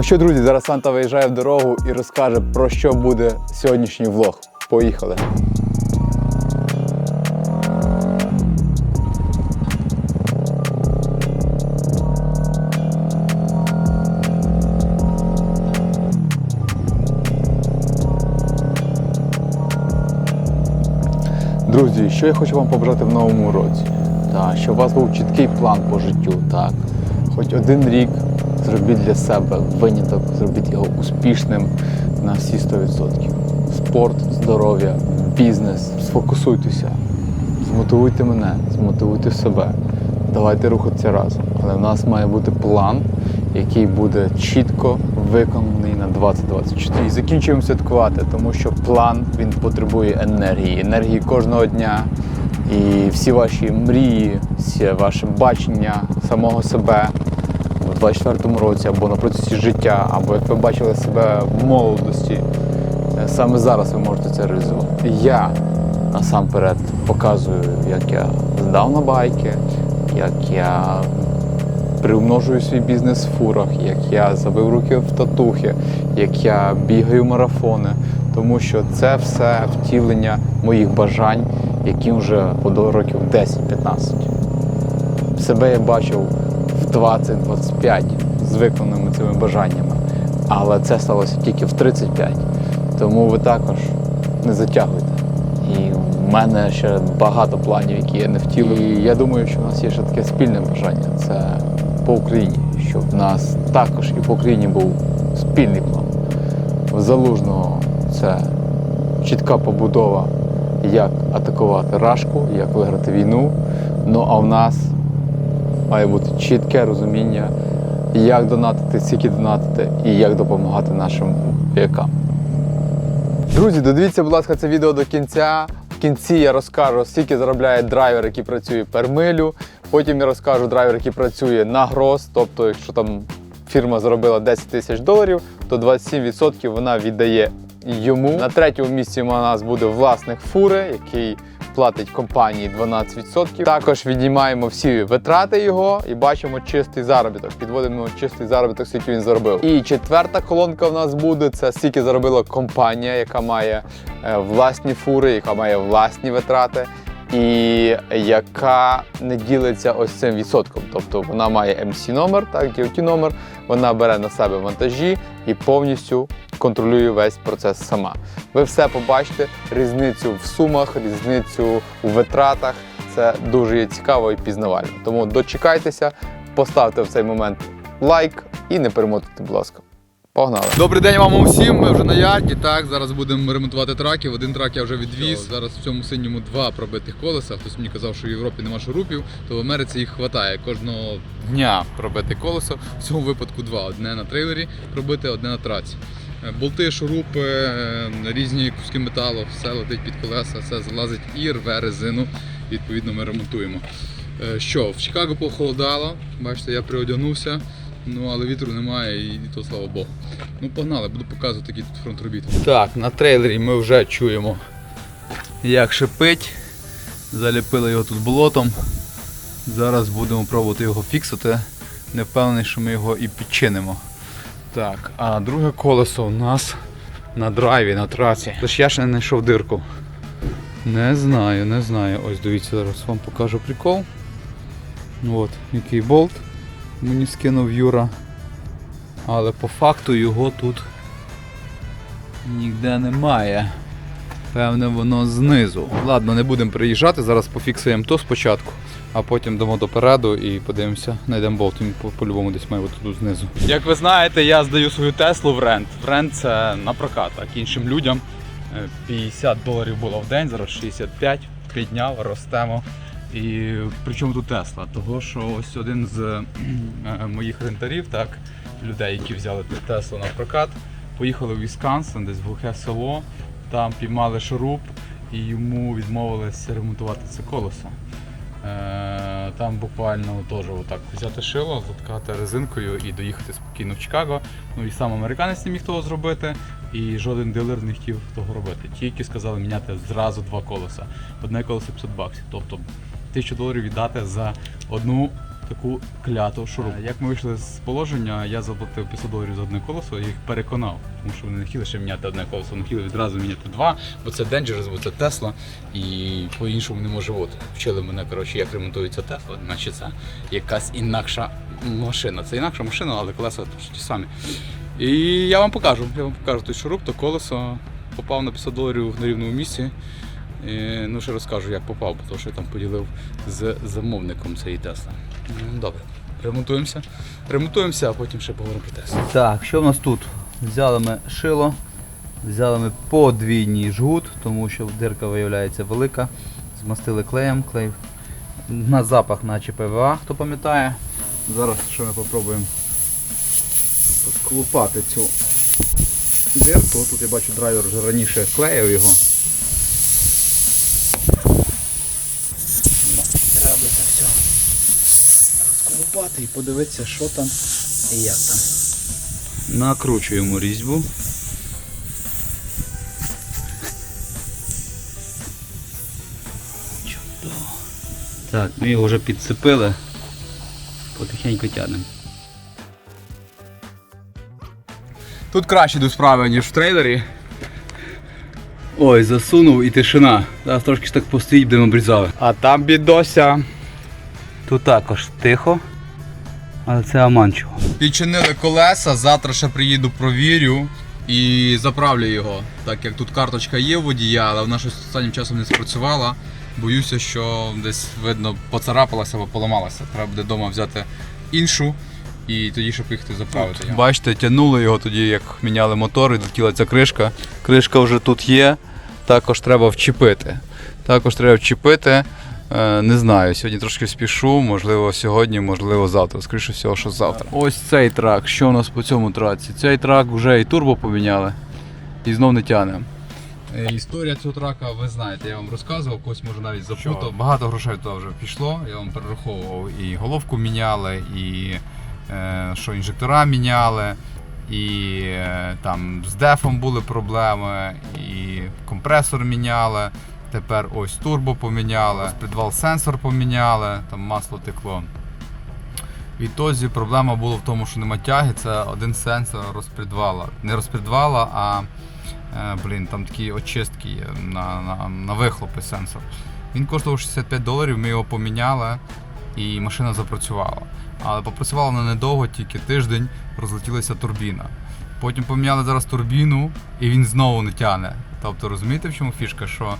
Ну що, друзі, зараз Санта виїжджає в дорогу і розкаже, про що буде сьогоднішній влог. Поїхали. Друзі, що я хочу вам побажати в новому році? Так, щоб у вас був чіткий план по життю, так. Хоч один рік зробіть для себе виняток, зробіть його успішним на всі 100%. Спорт, здоров'я, бізнес. Сфокусуйтеся, змотивуйте мене, змотивуйте себе. Давайте рухатися разом. Але в нас має бути план, який буде чітко виконаний на 2024. І закінчуємо святкувати, тому що план він потребує енергії, енергії кожного дня. І всі ваші мрії, всі ваше бачення самого себе 24-му році або на протязі життя, або як ви бачили себе в молодості, е, саме зараз ви можете це реалізувати. Я насамперед показую, як я здав на байки, як я приумножую свій бізнес в фурах, як я забив руки в татухи, як я бігаю марафони, тому що це все втілення моїх бажань, яким вже по років 10-15. Себе я бачив 20-25 з виконаними цими бажаннями, але це сталося тільки в 35. Тому ви також не затягуйте. І в мене ще багато планів, які я не втілив. І я думаю, що в нас є ще таке спільне бажання це по Україні, щоб в нас також і по Україні був спільний план. В Залужного це чітка побудова, як атакувати Рашку, як виграти війну. Ну а в нас має бути чітке розуміння, як донатити, скільки донатити і як допомагати нашим воякам. Друзі, додивіться, будь ласка, це відео до кінця. В кінці я розкажу, скільки заробляє драйвер, який працює per милю. Потім я розкажу драйвер, який працює на гроз. Тобто, якщо там фірма заробила 10 тисяч доларів, то 27% вона віддає йому. На третьому місці у нас буде власник фури, який платить компанії 12%. Також віднімаємо всі витрати його і бачимо чистий заробіток. Підводимо чистий заробіток, скільки він заробив. І четверта колонка в нас буде це скільки заробила компанія, яка має е, власні фури, яка має власні витрати. І яка не ділиться ось цим відсотком. Тобто вона має MC номер, так, DOT номер, вона бере на себе вантажі і повністю контролює весь процес сама. Ви все побачите, різницю в сумах, різницю у витратах. Це дуже є цікаво і пізнавально. Тому дочекайтеся, поставте в цей момент лайк і не перемотуйте, будь ласка. Погнали. Добрий день вам усім. Ми вже на ярді. Так, зараз будемо ремонтувати траків. Один трак я вже відвіз. Зараз в цьому синьому два пробитих колеса. Хтось мені казав, що в Європі нема шурупів, то в Америці їх вистачає. Кожного дня пробити колесо. В цьому випадку два. Одне на трейлері пробити, одне на траці. Е, Болти, шурупи, е, різні куски металу, все летить під колеса, все залазить і рве резину. Відповідно, ми ремонтуємо. Е, Що, в Чикаго похолодало, бачите, я приодягнувся. Ну, але вітру немає і то слава Богу. Ну, погнали, буду показувати який тут фронт робіт. Так, на трейлері ми вже чуємо, як шипить. Заліпили його тут болотом. Зараз будемо пробувати його фіксити. Не впевнений, що ми його і підчинимо. Так, а друге колесо у нас на драйві, на трасі. Тож я ще не знайшов дирку. Не знаю, не знаю. Ось дивіться, зараз вам покажу прикол. От, який болт мені скинув Юра. Але по факту його тут ніде немає. Певне, воно знизу. Ладно, не будемо приїжджати, зараз пофіксуємо то спочатку, а потім дамо допереду і подивимося, знайдемо болт, він по- по-любому десь має тут знизу. Як ви знаєте, я здаю свою Теслу в рент. В рент це на прокат, так іншим людям. Е, 50 доларів було в день, зараз 65, підняв, ростемо. І при чому тут Тесла? Того, що ось один з е, моїх рентарів, так, людей, які взяли Теслу на прокат, поїхали в Вісконсин, десь в глухе село, там піймали шуруп і йому відмовилися ремонтувати це колесо. Е, Там буквально теж отак взяти шило, заткати резинкою і доїхати спокійно в Чикаго. Ну і сам американець не міг того зробити, і жоден дилер не хотів того робити. Тільки сказали міняти зразу два колеса. Одне колесо 500 баксів. Тобто 1000 доларів віддати за одну таку кляту шурупу. Як ми вийшли з положення, я заплатив 500 доларів за одне колесо, я їх переконав, тому що вони не хотіли ще міняти одне колесо, вони хотіли відразу міняти два, бо це Dangerous, бо це Тесла, і по-іншому не може бути. Вчили мене, коротше, як ремонтується Тесла, значить це якась інакша машина. Це інакша машина, але колеса ті самі. І я вам покажу. Я вам покажу той шуруп, то колесо попав на 500 доларів на рівному місці. Ну, ще розкажу, як попав, бо то, що я там поділив з замовником цієї Тесли. Добре, ремонтуємося. Ремонтуємося, а потім ще поговоримо про Теслу. Так, що в нас тут? Взяли ми шило, взяли ми подвійний жгут, тому що дирка виявляється велика. Змастили клеєм, клей на запах, наче ПВА, хто пам'ятає. Зараз що ми попробуємо сколупати цю дирку. Тут я бачу драйвер вже раніше клеїв його. Треба це все розколупати і подивитися, що там і як там. Накручуємо різьбу. Чудово. Так, ми його вже підцепили. Потихеньку тягнемо. Тут краще йдуть справи, ніж в трейлері. Ой, засунув і тишина. Зараз трошки ж так постоїть, будемо обрізали. А там бідося. Тут також тихо, але це аманчево. Підчинили колеса, завтра ще приїду, провірю і заправлю його. Так як тут карточка є у водія, але вона щось останнім часом не спрацювала. Боюся, що десь видно поцарапалася або поламалася. Треба буде вдома взяти іншу і тоді ще поїхати заправити його. Бачите, тягнули його тоді, як міняли мотор, і долетіла ця кришка. Кришка вже тут є, також треба вчепити. Також треба вчепити. Е, Не знаю, сьогодні трошки спішу, можливо, сьогодні, можливо, завтра. Скоріше всього, що завтра. Ось цей трак. Що у нас по цьому траці? Цей трак вже і турбо поміняли. І знов не тягне. Е, Історія цього трака, ви знаєте, я вам розказував, когось може навіть запутав. Багато грошей туди вже пішло. Я вам перераховував і головку міняли, і е, що інжектора міняли, і е, там з дефом були проблеми, і компресор міняли. Тепер ось турбо поміняли, підвал сенсор поміняли, там масло текло. Відтоді проблема була в тому, що нема тяги, це один сенсор розпредвала. Не розпредвала, а Е, Блін, там такі очистки є на, на, на вихлопи сенсор. Він коштував 65 доларів, ми його поміняли і машина запрацювала. Але попрацювала вона недовго, тільки тиждень, розлетілася турбіна. Потім поміняли зараз турбіну і він знову не тягне. Тобто розумієте, в чому фішка? Що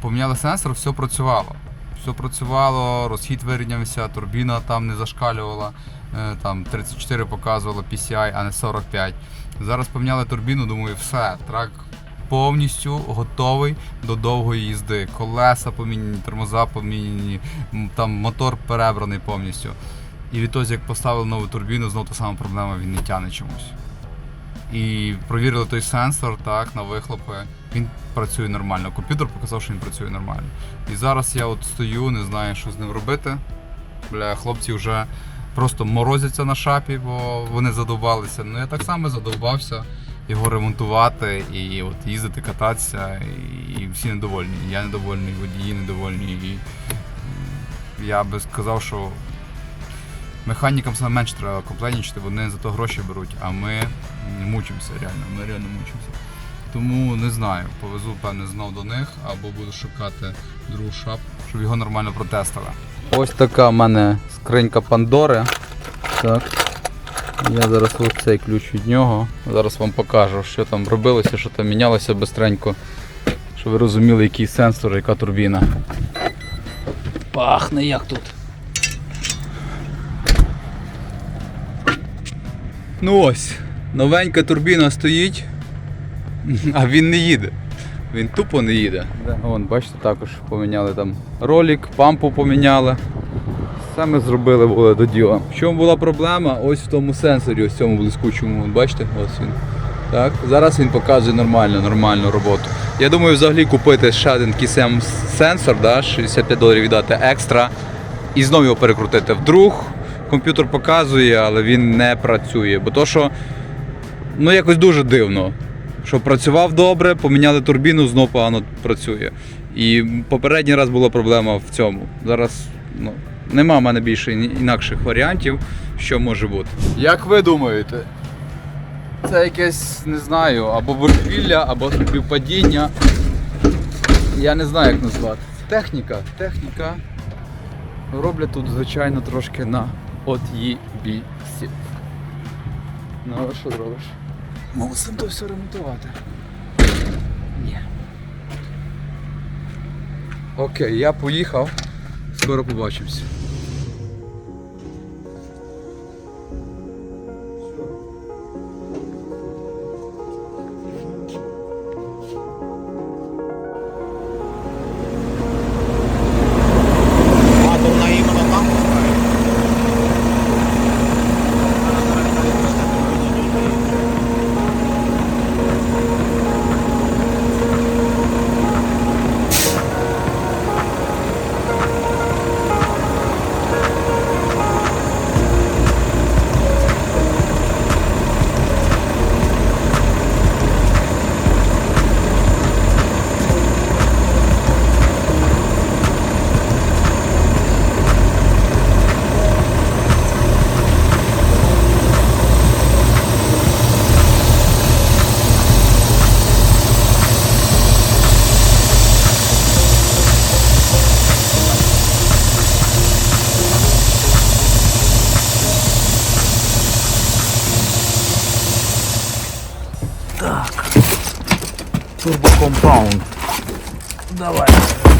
поміняли сенсор, все працювало. Все працювало, розхід вирівнявся, турбіна там не зашкалювала, е, там 34 показувала PCI, а не 45. Зараз поміняли турбіну, думаю, все, трак повністю готовий до довгої їзди. Колеса поміняні, тормоза поміняні, там мотор перебраний повністю. І відтоді, як поставили нову турбіну, знову та сама проблема, він не тягне чомусь. І провірили той сенсор так, на вихлопи. Він працює нормально. Комп'ютер показав, що він працює нормально. І зараз я от стою, не знаю, що з ним робити. Бля, хлопці вже просто морозяться на шапі, бо вони задовбалися. Ну я так само задовбався його ремонтувати і от їздити, кататися, і, всі недовольні. Я недовольний, водії недовольні. І я би сказав, що механікам саме менше треба комплейнічити, вони за то гроші беруть, а ми мучимося реально, ми реально мучимося. Тому не знаю, повезу певне знов до них або буду шукати другу шапку, щоб його нормально протестили. Ось така в мене скринька Пандори. Так. Я зараз ось цей ключ від нього. Зараз вам покажу, що там робилося, що там мінялося бистренько, щоб ви розуміли, який сенсор, яка турбіна. Пахне як тут. Ну ось, новенька турбіна стоїть, а він не їде. Він тупо не їде. Вон, бачите, також поміняли там ролик, пампу поміняли. Все ми зробили було до діла. В чому була проблема? Ось в тому сенсорі, ось в цьому блискучому. Бачите, ось він. Так, зараз він показує нормально, нормальну роботу. Я думаю, взагалі купити ще один такий сем сенсор, да, 65 доларів віддати екстра і знову його перекрутити. Вдруг комп'ютер показує, але він не працює. Бо то, що ну якось дуже дивно. Що працював добре, поміняли турбіну, знову погано працює. І попередній раз була проблема в цьому. Зараз ну, Нема в мене більше інакших варіантів, що може бути. Як ви думаєте? Це якесь, не знаю, або божевілля, або співпадіння. Я не знаю, як назвати. Техніка, техніка. Роблять тут, звичайно, трошки на от'їбісі. Ну, а що зробиш? Мусим то все ремонтувати. Ні. Окей, я поїхав. Скоро побачимось.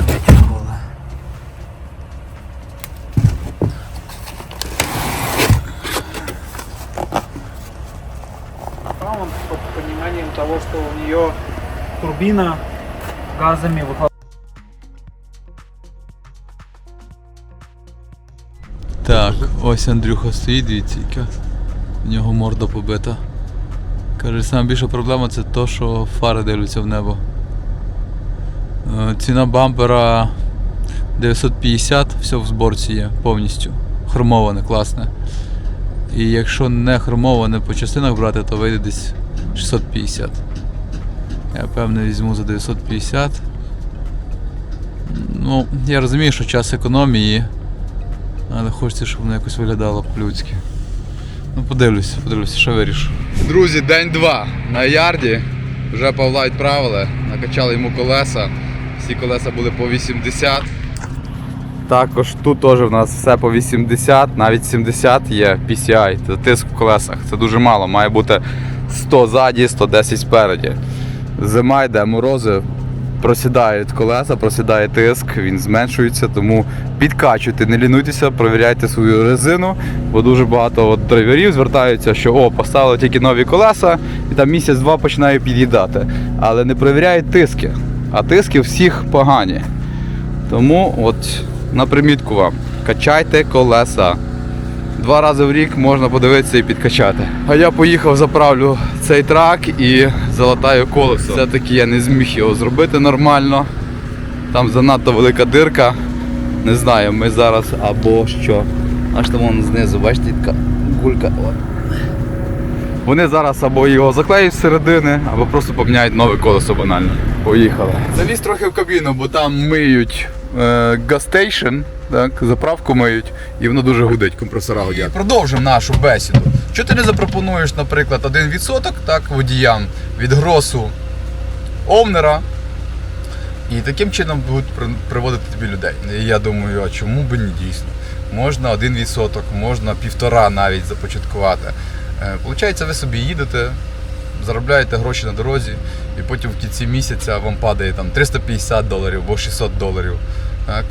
Витягнули. Под того, что у нее турбина газами выхлопа Так, ось Андрюха стоїть, дивіться, яка в нього морда побита. Каже, найбільша проблема це то, що фари дивляться в небо. Е, Ціна бампера 950, все в зборці є повністю. Хромоване, класне. І якщо не хромоване по частинах брати, то вийде десь 650. Я певно візьму за 950. Ну, я розумію, що час економії. Але хочеться, щоб воно якось виглядало по-людськи. Ну, подивлюсь, подивлюся, що вирішу. Друзі, день два на ярді. Вже Павла відправили, накачали йому колеса. Всі колеса були по 80. Також тут теж в нас все по 80, навіть 70 є PCI, це тиск в колесах. Це дуже мало, має бути 100 ззаді, 110 спереді. Зима йде, морози, просідають колеса, просідає тиск, він зменшується, тому підкачуйте, не лінуйтеся, провіряйте свою резину, бо дуже багато от драйверів звертаються, що о, поставили тільки нові колеса, і там місяць-два починає під'їдати. Але не перевіряють тиски. А тиски всіх погані. Тому от на примітку вам, качайте колеса. Два рази в рік можна подивитися і підкачати. А я поїхав, заправлю цей трак і залатаю колесо. Все-таки я не зміг його зробити нормально. Там занадто велика дирка. Не знаю, ми зараз або що. Аж там вон знизу, бачите, така гулька. Вони зараз або його заклеють з середини, або просто поміняють нове колесо банально. Поїхали. Заліз трохи в кабіну, бо там миють е, так, заправку миють, і воно дуже гудить, компресора гудять. Продовжимо нашу бесіду. Чого ти не запропонуєш, наприклад, 1% так, водіям від гросу овнера, і таким чином будуть приводити тобі людей. І я думаю, а чому би не дійсно? Можна 1%, можна півтора навіть започаткувати. Е, Получається, ви собі їдете, заробляєте гроші на дорозі, і потім в кінці місяця вам падає там 350 доларів або 600 доларів. Так?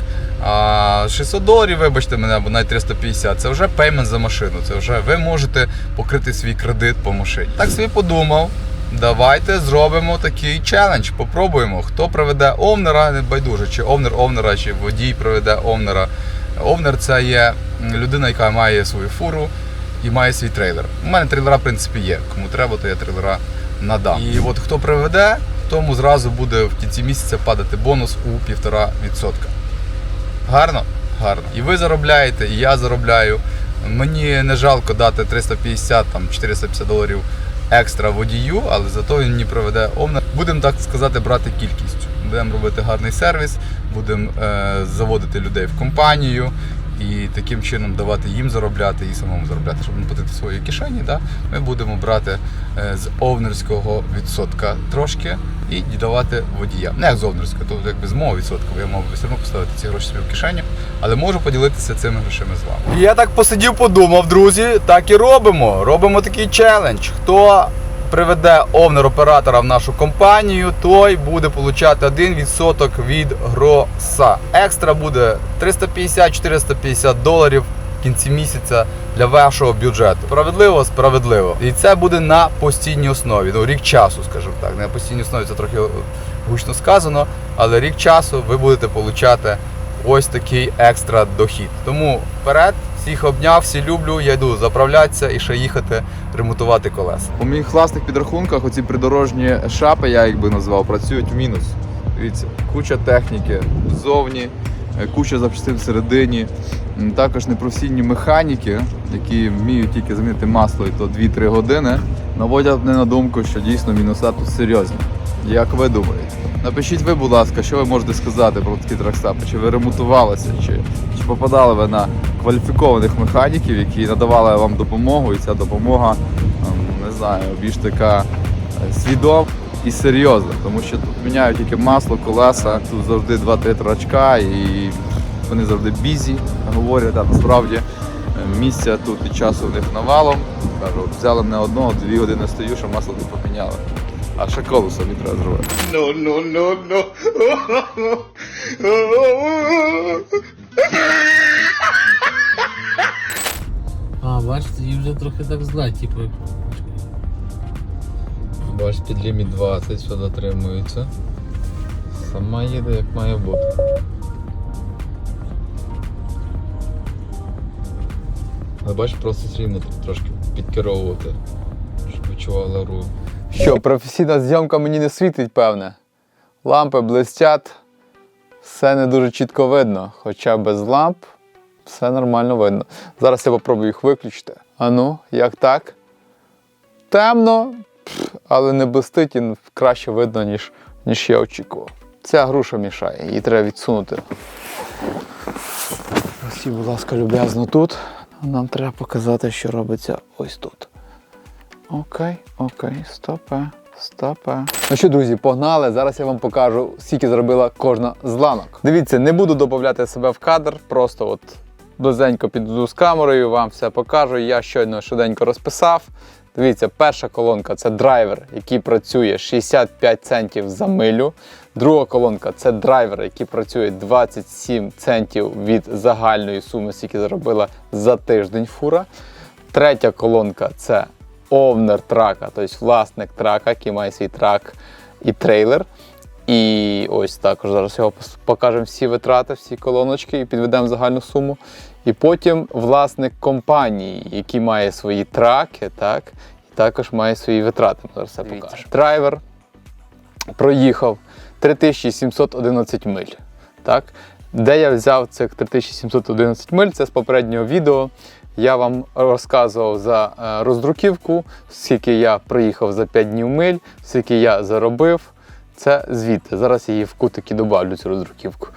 А 600 доларів, вибачте мене, або навіть 350, це вже пеймент за машину. Це вже ви можете покрити свій кредит по машині. Так собі подумав. Давайте зробимо такий челендж. Попробуємо. Хто проведе овнера, не байдуже, чи овнер овнера, чи водій проведе овнера. Овнер це є людина, яка має свою фуру і має свій трейлер. У мене трейлера, в принципі, є. Кому треба, то я трейлера надам. І от хто приведе, тому зразу буде в кінці місяця падати бонус у 1,5%. Гарно? Гарно. І ви заробляєте, і я заробляю. Мені не жалко дати 350 там 450 доларів екстра водію, але зато він мені проведе овна. Будемо так сказати, брати кількістю. Будемо робити гарний сервіс, будемо е, заводити людей в компанію і таким чином давати їм заробляти і самому заробляти, щоб не платити свої кишені. Да? Ми будемо брати е, з овнерського відсотка трошки і давати водіям. Не з овнерського, тобто якби з мого відсотка, я мав би все одно поставити ці гроші собі в кишеню, але можу поділитися цими грошима з вами. Я так посидів, подумав, друзі, так і робимо. Робимо такий челендж. Хто приведе овнер-оператора в нашу компанію, той буде получати 1% від гроса. Екстра буде 350-450 доларів в кінці місяця для вашого бюджету. Справедливо, справедливо. І це буде на постійній основі. Ну, рік часу, скажімо так. На постійній основі це трохи гучно сказано, але рік часу ви будете получати ось такий екстра дохід. Тому вперед, всіх обняв, всі люблю, я йду заправлятися і ще їхати ремонтувати колеса. У моїх власних підрахунках оці придорожні шапи, я їх би назвав, працюють в мінус. Дивіться, куча техніки ззовні, е, куча запчастин всередині. Також непрофесійні механіки, які вміють тільки замінити масло і то 2-3 години, наводять мене на думку, що дійсно мінуса тут серйозні. Як ви думаєте? Напишіть ви, будь ласка, що ви можете сказати про такі тракстапи? Чи ви ремонтувалися, чи, чи попадали ви на кваліфікованих механіків, які надавали вам допомогу, і ця допомога ем, не знаю, більш така е, свідома і серйозна, тому що тут міняють тільки масло, колеса, тут завжди 2-3 трачка і вони завжди бізі, говорять, а насправді е, місця тут і часу в них навалом. Кажу, взяли мене одного, дві години стою, що масло не поміняли. А ще колесо мені треба зробити. А, бачите, їй вже трохи так зла, типу. Бач, під ліміт 20 все дотримується. Сама їде як має бути. Але бач, просто все рівно трошки підкеровувати, щоб відчувала руль. Що, професійна зйомка мені не світить, певне. Лампи блистять, все не дуже чітко видно, хоча без ламп все нормально видно. Зараз я попробую їх виключити. А ну, як так? Темно, але не блистить і краще видно, ніж, ніж я очікував. Ця груша мішає, її треба відсунути. Ось, будь ласка, люб'язно тут. Нам треба показати, що робиться ось тут. Окей, окей, стопе, стопе. Ну що, друзі, погнали. Зараз я вам покажу, скільки зробила кожна з ланок. Дивіться, не буду додати себе в кадр, просто от близенько піду з камерою, вам все покажу. Я щойно швиденько розписав. Дивіться, перша колонка це драйвер, який працює 65 центів за милю. Друга колонка це драйвер, який працює 27 центів від загальної суми, скільки заробила за тиждень фура. Третя колонка це овнер трака, тобто власник трака, який має свій трак і трейлер. І ось також зараз його покажемо всі витрати, всі колоночки і підведемо загальну суму. І потім власник компанії, який має свої траки, так, і також має свої витрати. Ми зараз все покажемо. Драйвер проїхав 3711 миль. Так? Де я взяв цих 3711 миль? Це з попереднього відео. Я вам розказував за е, роздруківку, скільки я проїхав за 5 днів миль, скільки я заробив. Це звідти. Зараз я її в кутики добавлю цю роздруківку.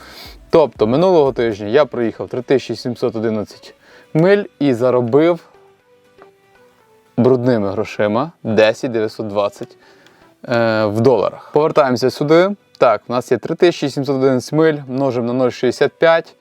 Тобто минулого тижня я проїхав 3711 миль і заробив брудними грошима 10 920 е, в доларах. Повертаємося сюди. Так, у нас є 3711 миль, множимо на 0,65.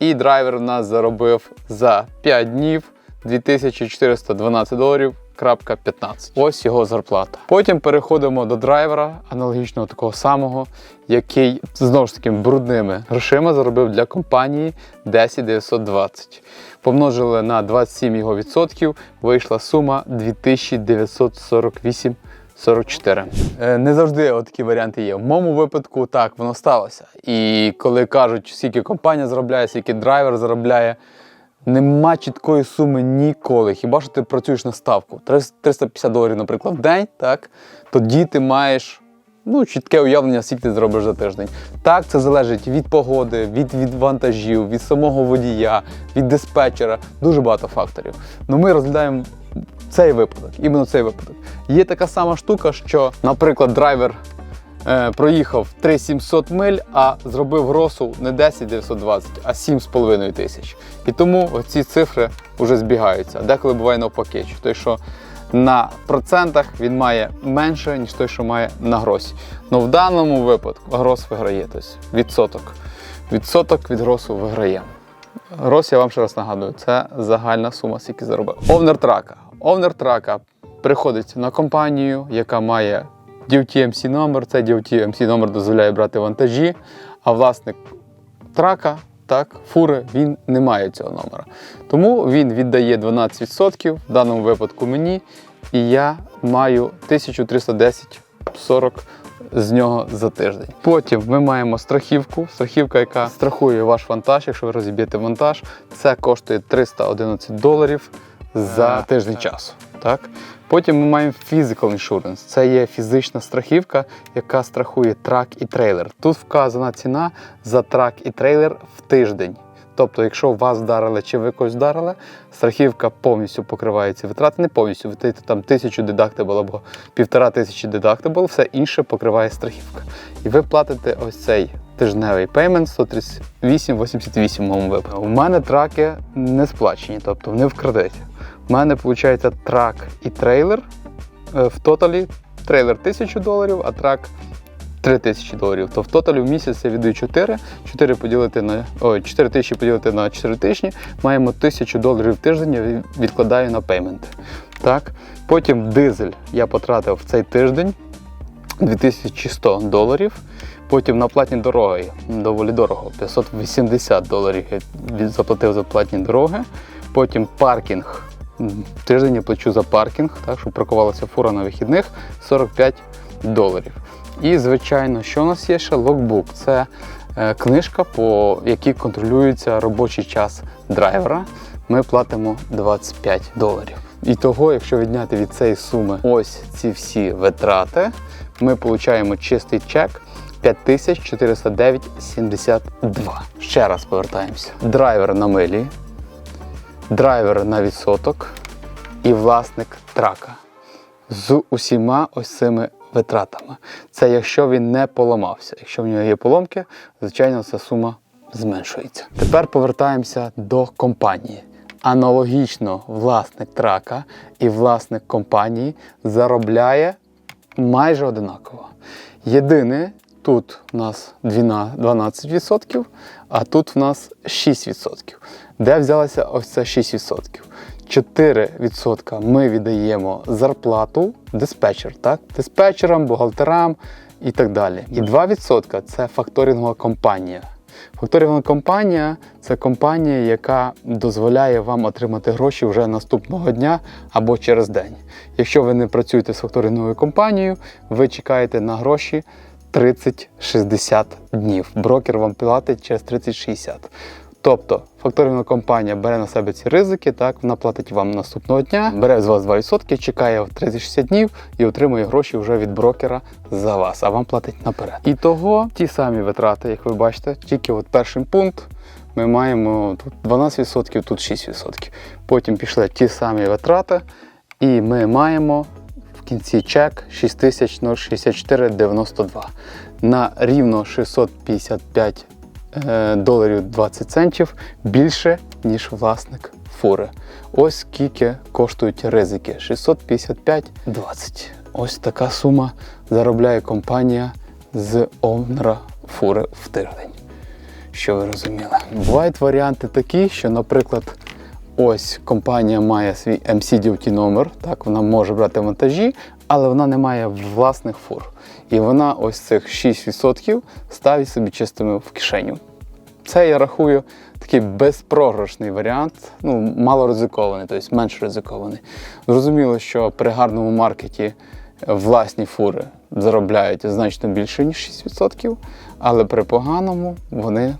І драйвер у нас заробив за 5 днів 2412 доларів. крапка 15. Ось його зарплата. Потім переходимо до драйвера, аналогічного такого самого, який знову ж таки брудними грошима заробив для компанії 10 920. Помножили на 27 його відсотків, вийшла сума 2948 44. Е, Не завжди такі варіанти є. В моєму випадку так воно сталося. І коли кажуть, скільки компанія заробляє, скільки драйвер заробляє, нема чіткої суми ніколи. Хіба що ти працюєш на ставку? 350 доларів, наприклад, в день, так? тоді ти маєш ну, чітке уявлення, скільки ти зробиш за тиждень. Так, це залежить від погоди, від, від вантажів, від самого водія, від диспетчера. Дуже багато факторів. Ну ми розглядаємо цей випадок, іменно цей випадок. Є така сама штука, що, наприклад, драйвер е, проїхав 3700 миль, а зробив гросу не 10 920, а 7,5 тисяч. І тому ці цифри вже збігаються. Деколи буває навпаки, що той, що на процентах він має менше, ніж той, що має на гросі. Ну в даному випадку грос виграє, тобто відсоток. Відсоток від гросу виграє. Грос, я вам ще раз нагадую, це загальна сума, скільки заробив. Овнер трака. Овнер трака приходить на компанію, яка має DOT-MC номер. Цей DOT-MC номер дозволяє брати вантажі, а власник трака, так, фури, він не має цього номера. Тому він віддає 12%, в даному випадку мені, і я маю 1310,40 з нього за тиждень. Потім ми маємо страхівку, страхівка, яка страхує ваш вантаж, якщо ви розіб'єте вантаж. Це коштує 311 доларів за тиждень часу. Так? Потім ми маємо physical insurance. Це є фізична страхівка, яка страхує трак і трейлер. Тут вказана ціна за трак і трейлер в тиждень. Тобто, якщо вас вдарили чи ви когось вдарили, страхівка повністю покриває ці витрати, не повністю, ви там тисячу дедактибл або півтора тисячі дедактибл, все інше покриває страхівка. І ви платите ось цей тижневий пеймент 138,88 в випадку. У мене траки не сплачені, тобто вони в кредиті. У мене виходить трак і трейлер е, в тоталі. Трейлер 1000 доларів, а трак 3000 доларів. То в тоталі в місяць я віддаю 4. 4 поділити на ой, 4 тисячі поділити на 4 тисячі. Маємо 1000 доларів в тиждень, я відкладаю на пейменти. Так. Потім дизель я потратив в цей тиждень 2100 доларів. Потім на платні дороги доволі дорого. 580 доларів я заплатив за платні дороги. Потім паркінг. Тиждень я плачу за паркінг, так, щоб паркувалася фура на вихідних 45 доларів. І, звичайно, що у нас є ще логбук. Це е, книжка, по якій контролюється робочий час драйвера. Ми платимо 25 доларів. І того, якщо відняти від цієї суми ось ці всі витрати, ми отримуємо чистий чек 5409,72. Ще раз повертаємося. Драйвер на милі, драйвер на відсоток і власник трака з усіма ось цими витратами. Це якщо він не поламався. Якщо в нього є поломки, звичайно, ця сума зменшується. Тепер повертаємося до компанії. Аналогічно власник трака і власник компанії заробляє майже одинаково. Єдине, тут у нас 12%, а тут в нас 6%. Де взялося ось це 6%? 4% ми віддаємо зарплату диспетчер, так? диспетчерам, бухгалтерам і так далі. І 2% це факторингова компанія. Факторингова компанія це компанія, яка дозволяє вам отримати гроші вже наступного дня або через день. Якщо ви не працюєте з факторинговою компанією, ви чекаєте на гроші 30-60 днів. Брокер вам платить через 30-60. Тобто факторинна компанія бере на себе ці ризики, так вона платить вам наступного дня, бере з вас 2%, чекає 30-60 днів і отримує гроші вже від брокера за вас, а вам платить наперед. І того ті самі витрати, як ви бачите, тільки от перший пункт. Ми маємо тут 12%, тут 6%. Потім пішли ті самі витрати, і ми маємо в кінці чек 6064,92 на рівно 655 е, доларів 20 центів більше, ніж власник фури. Ось скільки коштують ризики: 655,20. Ось така сума заробляє компанія з овнера фури в тиждень. Що ви розуміли? Бувають варіанти такі, що, наприклад, ось компанія має свій MC Duty номер, так, вона може брати вантажі, але вона не має власних фур. І вона ось цих 6% ставить собі чистими в кишеню. Це я рахую такий безпрограшний варіант, ну, мало ризикований, тобто менш ризикований. Зрозуміло, що при гарному маркеті власні фури заробляють значно більше, ніж 6%, але при поганому вони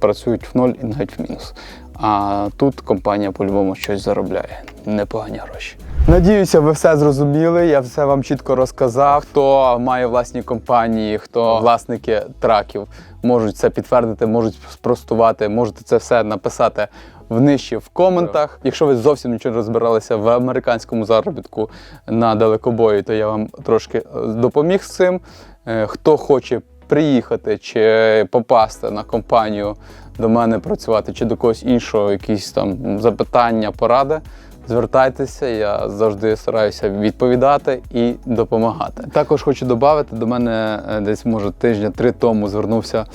працюють в ноль і навіть в мінус. А тут компанія по-любому щось заробляє. Непогані гроші. Надіюся, ви все зрозуміли. Я все вам чітко розказав. Хто має власні компанії, хто власники траків, можуть це підтвердити, можуть спростувати, можете це все написати внижче в коментах. Якщо ви зовсім нічого не розбиралися в американському заробітку на далекобої, то я вам трошки е, допоміг з цим. Е, Хто хоче приїхати чи попасти на компанію до мене працювати, чи до когось іншого, якісь там запитання, поради. Звертайтеся, я завжди стараюся відповідати і допомагати. Також хочу додати, до мене е, десь може тижня три тому звернувся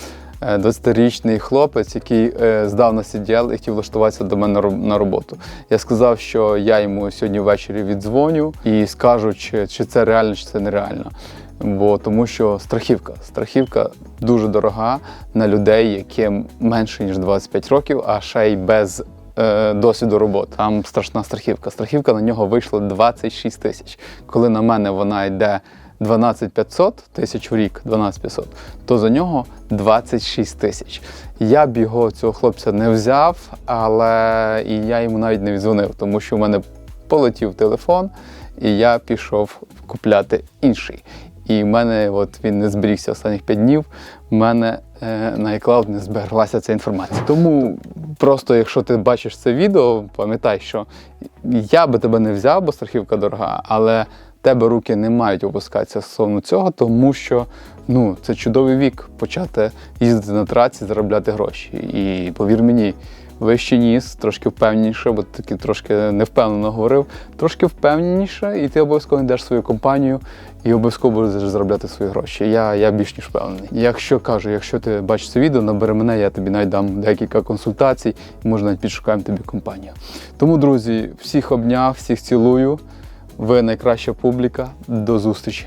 е, 20-річний хлопець, який е, здав на CDL і хотів влаштуватися до мене на роботу. Я сказав, що я йому сьогодні ввечері віддзвоню і скажу, чи, чи це реально, чи це нереально. Бо тому що страхівка. Страхівка дуже дорога на людей, яким менше ніж 25 років, а ще й без е, досвіду роботи. Там страшна страхівка. Страхівка на нього вийшла 26 тисяч. Коли на мене вона йде 12 500 тисяч в рік, 12 500, то за нього 26 тисяч. Я б його цього хлопця не взяв, але і я йому навіть не віддзвонив, тому що в мене полетів телефон, і я пішов купляти інший. І в мене от він не зберігся останніх 5 днів. В мене е, на iCloud не збереглася ця інформація. Тому просто, якщо ти бачиш це відео, пам'ятай, що я би тебе не взяв, бо страхівка дорога, але тебе руки не мають опускатися стосовно цього, тому що ну, це чудовий вік почати їздити на траці, заробляти гроші. І повір мені, вищий ніс, трошки впевненіше, бо таки трошки невпевнено говорив, трошки впевненіше, і ти обов'язково йдеш свою компанію і обов'язково будеш заробляти свої гроші. Я, я більш ніж впевнений. Якщо кажу, якщо ти бачиш це відео, набери мене, я тобі навіть дам декілька консультацій, і може навіть підшукаємо тобі компанію. Тому, друзі, всіх обняв, всіх цілую. Ви найкраща публіка. До зустрічі!